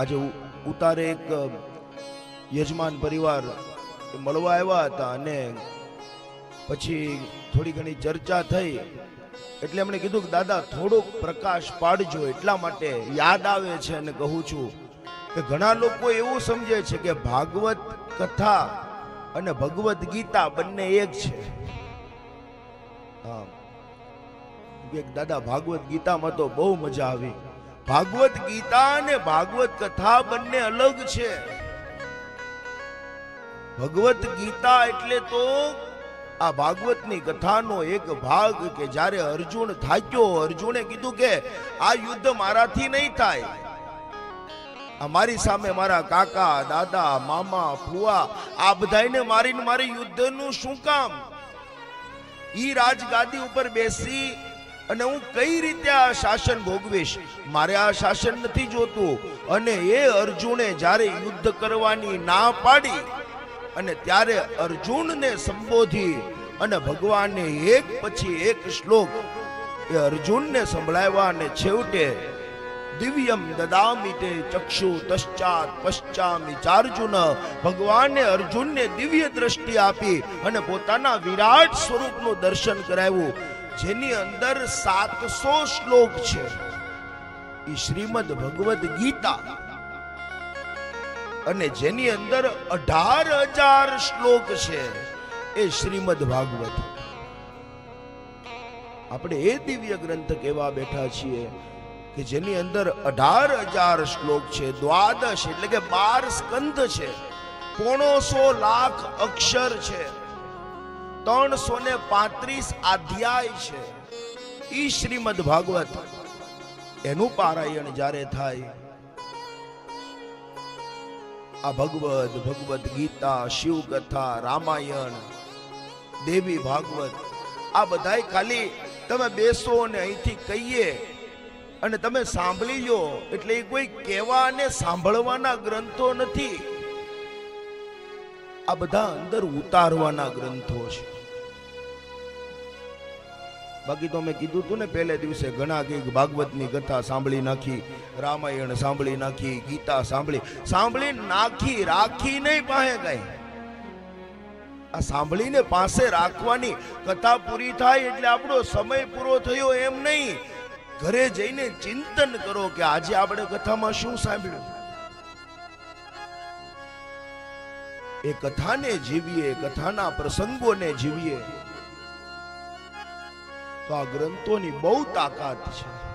આજે ઉતારે એક યજમાન પરિવાર મળવા આવ્યા હતા અને પછી થોડી ઘણી ચર્ચા થઈ. એટલે એમણે કીધું કે, દાદા થોડોક પ્રકાશ પાડજો, એટલા માટે યાદ આવે છે અને કહું છું કે ઘણા લોકો એવું સમજે છે કે ભાગવત કથા અને ભગવદ્ ગીતા બંને એક છે. હા. દાદા ભાગવત ગીતામાં તો બહુ મજા આવી. ભાગવત ગીતા અને ભાગવત કથા બંને અલગ છે. ભગવત ગીતા એટલે તો આ ભાગવતની કથાનો એક ભાગ કે જ્યારે અર્જુન થાક્યો, અર્જુને કીધું કે આ યુદ્ધ મારાથી નહીં થાય. અમારી સામે મારા કાકા, દાદા, મામા, ફુવા, આ બધાને મારીને મારી યુદ્ધનું શું કામ? ઈ રાજગાદી ઉપર બેસી અને હું કઈ રીતે આ શાસન ભોગવીશ? મારે આ શાસન નથી જોતું. અને એ અર્જુને જ્યારે યુદ્ધ કરવાની ના પાડી, અને ત્યારે અર્જુનને સંબોધી, અને ભગવાને એક પછી એક શ્લોક એ અર્જુનને સંભળાવ્યા, અને છેવટે, દિવ્યમ દદામિતે ચક્ષુ તશ્ચાત પશ્ચામી ચાર્જુન. ભગવાને અર્જુનને દિવ્ય દ્રષ્ટિ આપી, અને પોતાના વિરાટ સ્વરૂપનું દર્શન કરાવ્યું. જેની અંદર સાતસો શ્લોક છે. એ શ્રીમદ ભગવદ ગીતા. અને જેની અંદર અઢાર હજાર શ્લોક છે એ શ્રીમદ ભાગવત. આપણે એ દિવ્ય ગ્રંથ કહેવા બેઠા છીએ કે જેની અંદર અઢાર હજાર શ્લોક છે, દ્વાદશ એટલે કે બાર સ્કંદ છે, પોણોસો લાખ અક્ષર છે. ત્રણસો ને પાંત્રીસ અધ્યાય છે. ઈ શ્રીમદ ભાગવત. એનું પારાયણ જ્યારે થાય, આ ભગવદ ભગવદ ગીતા, શિવકથા, રામાયણ, દેવી ભાગવત, આ બધાય ખાલી તમે બેસો અને અહીંથી કહીએ અને તમે સાંભળી લો, એટલે એ કોઈ કહેવા અને સાંભળવાના ગ્રંથો નથી. આ બધા અંદર ઉતારવાના ગ્રંથો છે. બાકી તો મેં કીધું તું ને પહેલે દિવસે ઘણા કંઈક ભાગવતની કથા સાંભળી નાખી, રામાયણ સાંભળી નાખી, ગીતા સાંભળી સાંભળી નાખી, રાખી નહીં પાસે કઈ. આ સાંભળીને પાસે રાખવાની કથા પૂરી થાય એટલે આપણો સમય પૂરો થયો એમ નહીં. ઘરે જઈને ચિંતન કરો કે આજે આપણે કથામાં શું સાંભળ્યું. એ કથાને જીવીએ, કથાના પ્રસંગોને જીવીએ. તો આ ગ્રંથોની બહુ તાકાત છે.